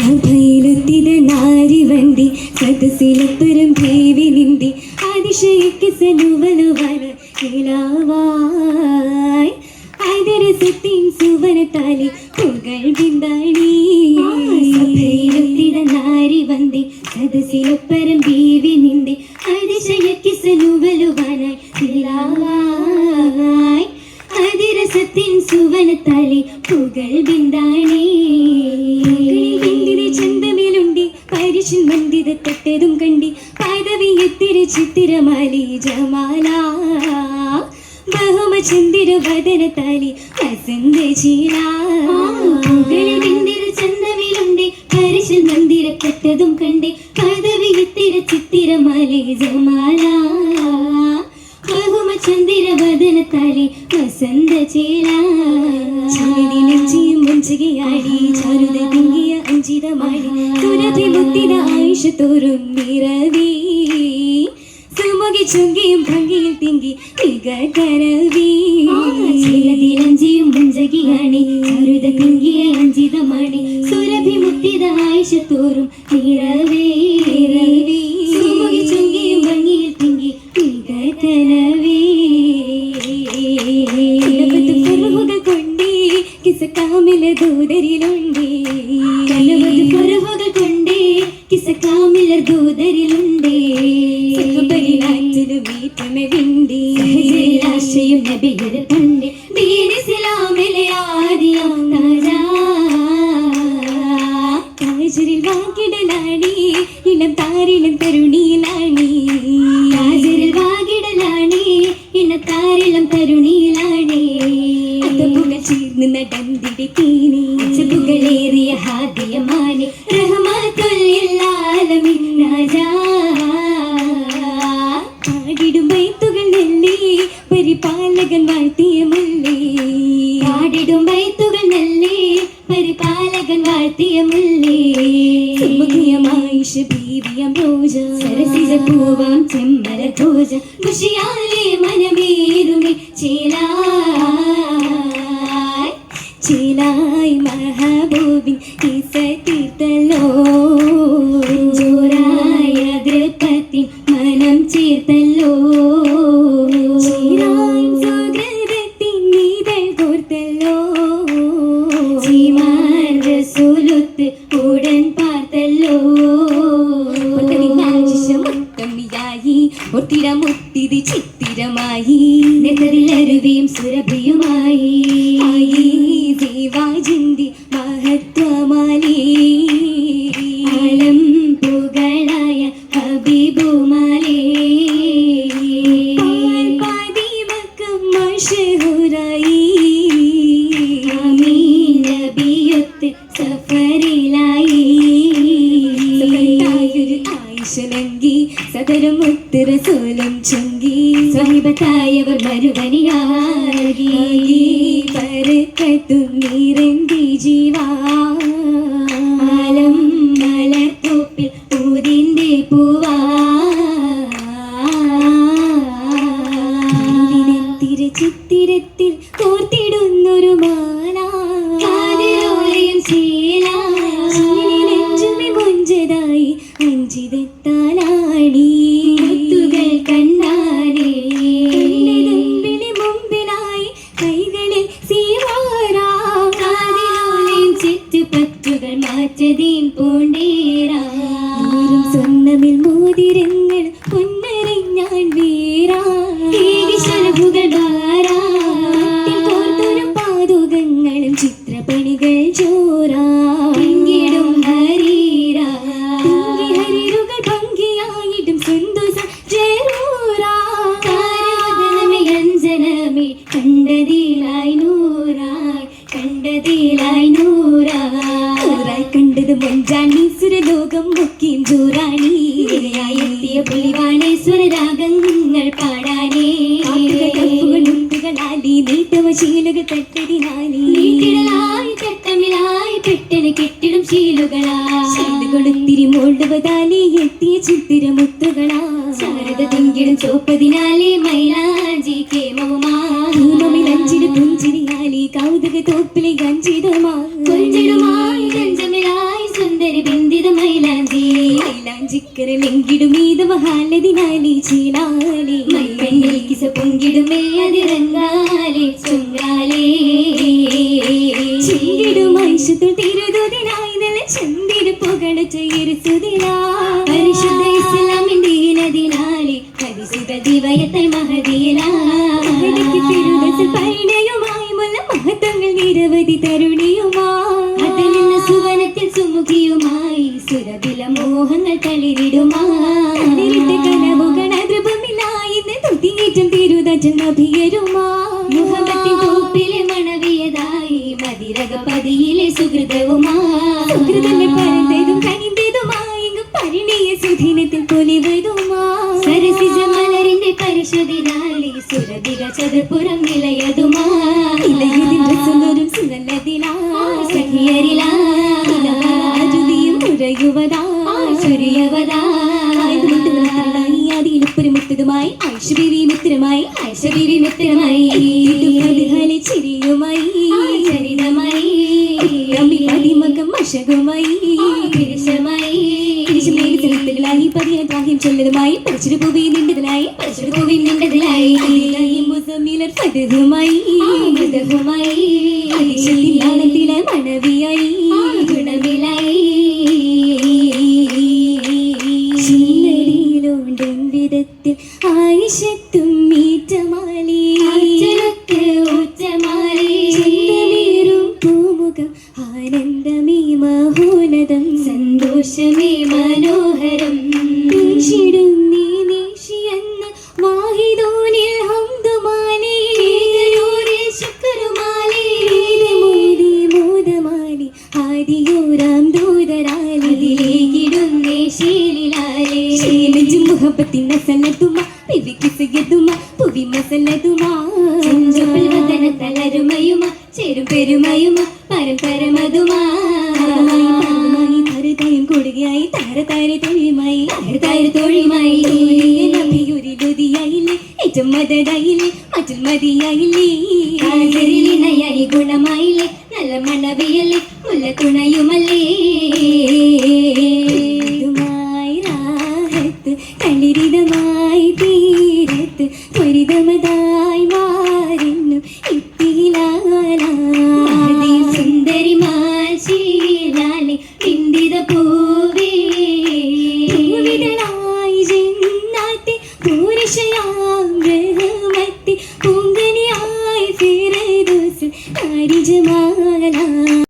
സഭയിലെത്തിയ നാരിവണ്ടി സദസ്സിലെപ്പുരം ദേവി നിന്തി അതിശയക്ക് സനുവലുവന ഇളവായി ഐതരസത്തിൻ സുവനത്താലി പുകൾ ബിന്ദണി സഭയിലെത്തിയ നാരിവണ്ടി സദസ്സിലെപ്പുരം ദേവി നിന്തി അതിശയക്ക് സനുവലുവന ഇളവായി അതിരസത്തിൻ സുവനത്താലി പുകൾ ബിന്ദണി പരിശൻ മന്ദിത തൊട്ടതും കണ്ടി പദവി എത്തിരി ചിത്തിരമാലി ജമാല. ബഹുമ ചന്ദിര വദന താലി വസന്ത ചീല. ചന്തമേലുണ്ടി പരിശൻ മന്ദിര കെട്ടതും കണ്ടി പദവി എത്തിരി ചിത്തിരമാലി ജമാല. വദന താലി വസന്ത ചീല. നെഞ്ചിയും മുഞ്ചുകയാടി ചാരുത തിങ്ങിയ അഞ്ചിതമാടി തുരഭി മുത്തിന ആയുഷ തോറും നിറവി. സുമുഖി ചുങ്കിയും ഭംഗിയിൽ തിങ്കി മിക കരവി. ചിലതിലഞ്ചിയും മുഞ്ചകിയാണി ചാരുത തിങ്ങിയ അഞ്ചിതമാടി സുരഭി മുത്തിന ആയുഷ തോറും നിറവി. സുമുഖി ചുങ്കിയും ഭംഗിയിൽ തിങ്കി മിക കനവി പുറകുകൾ കാമില ദൂതരിലുണ്ടേ. തീനി പുകളേറിയ ഹാദിയമാനി റഹ്മത്തുല്ലാലമിൻ രാജാ. പാടിടും ബൈത്തുകൾ നെല്ലി പരിപാലകൻ വാഴ്ത്തിയ മുല്ലി പാടിടും ബൈത്തുകൾ നെല്ലി പരിപാലകൻ വാഴ്ത്തിയ മുല്ലി സുമുഖിയമായിഷ ബീവിയം റോജ സരസിജ പൂവാം ചെമ്മര ഘോജ ഖുഷിയാലെ മഹബൂബിൻ കിസ തീർത്തല്ലോ ജോരായ ദൃപ്പത്തിൻ മനം ചേർത്തല്ലോ. ഉടൻ പാർത്തല്ലോ. ഒത്തിരമുത്തിരി ചിത്തിരമായി. നെതറിലരുവിയും സുരഭിയുമായി. ദേവാജിന്തി മഹത്വമാലി 啦。ചുറ്റുപറ്റുകൾ പൂണ്ടീരാ പൂണ്ടേരാ സ്വർണമിൽ മോതിരങ്ങൾ പൊന്നറിഞ്ഞാൻ വീരാ ശരഭുകൾ ധാരാ കോർത്തൊരു പാതുകങ്ങളും ചിത്രപ്പണികൾ ചോരാ മുക്കിയും ജോറാണി ഇരയായി എത്തിയ പുലിവാണേശ്വര രാഗങ്ങൾ പാടാനേ മുത്തുകളാലി നീട്ടവ ശീലുകൾ തട്ടതിനാലി നീട്ടിടലായി തട്ടമിലായി പെട്ടന് കെട്ടിടും ശീലുകളായി കൊടുത്തിരി മോളുവതാലി എത്തിയ ചിത്തിര മുത്തുകളാ ശാരദ തിങ്കിടും ചോപ്പതിനാലേ മൈലാഞ്ചി കേമവുമാ പുഞ്ചിരിയാലി കൗതുക തോപ്പിലെ അഞ്ചിതമാ കൊഞ്ചിടുമായി ജിക്കരലെങ്കിടും ഈദ മഹാലതിനാലി ചീലാലി മൈക്കണ്ണിൽ കിസ പൊങ്കിടുമേ അതിറങ്ങാലേ ചുങ്കാലേ. ചിങ്കിടും ഐശുത്തുൾ തിരുതുതിനായി നല്ല ചന്ദിര പുകഴച്ച ഇരുസുതിനാ പരിശുദ്ധ ഇസ്ലാമിന്റെ ഈനതിനാലി പരിശുദ്ധ ദിവയത്തെ മഹദീല തിരുദസിൽ മുല്ല മഹത്വങ്ങൾ നിരവധി തരുണിയുമായി അതിൽ സുവനത്തിൽ സുമുഖിയുമായി സുരവില മോഹങ്ങൾ തളിരിടുമായി കനവുകൾ അതൃപമില്ലായി തുതിയേറ്റം തിരുതജൻ അഭിയരുമാ മുഹബത്തിൻ തോപ്പിലെ മണവിയതായി മതിരക പതിയിലെ സുഹൃതവുമായി സുഹൃതന്റെ പരന്തതും കനിന്തതുമായി ഇങ്ങ് പരിണിയ സുദിനത്തിൽ പൊലിവതുമാ. സരസിജ മലരിന്റെ പരിശുദ്ധിനാലി സുരഭിക ചതുർപ്പുറം നിലയതുമാ. സുനല്ലതിലാ. സഖിയരിലാ. ചുരിയവതാ ഐശ്വരി മിത്രമായി ഐശ്വരി മിത്രമായി ചിരിയുമായി. ചരിതമായി. പതിയാദ്രാഹ്യം ചൊല്ലതുമായി. പരിചുരു പൂവി മുഹബത്തിൻ നസലതുമ പിവിക്ക് സിഗതുമ പുവി മസലതുമ ചെഞ്ചുപ്പിൽ വദന തളരുമയുമ ചേരും പെരുമയുമ പരമ്പരമതുമാ. താരതായും കൂടുകയായി താരതാര തൊഴിയുമായി താരതാര തൊഴിയുമായി നബിയൊരിലുതിയായില്ലേ ഏറ്റവും മതടായില്ലേ മറ്റും മതിയായില്ലേ. ഗുണമായില്ലേ നല്ല മണവിയല്ലേ മുല്ല തുണയുമല്ലേ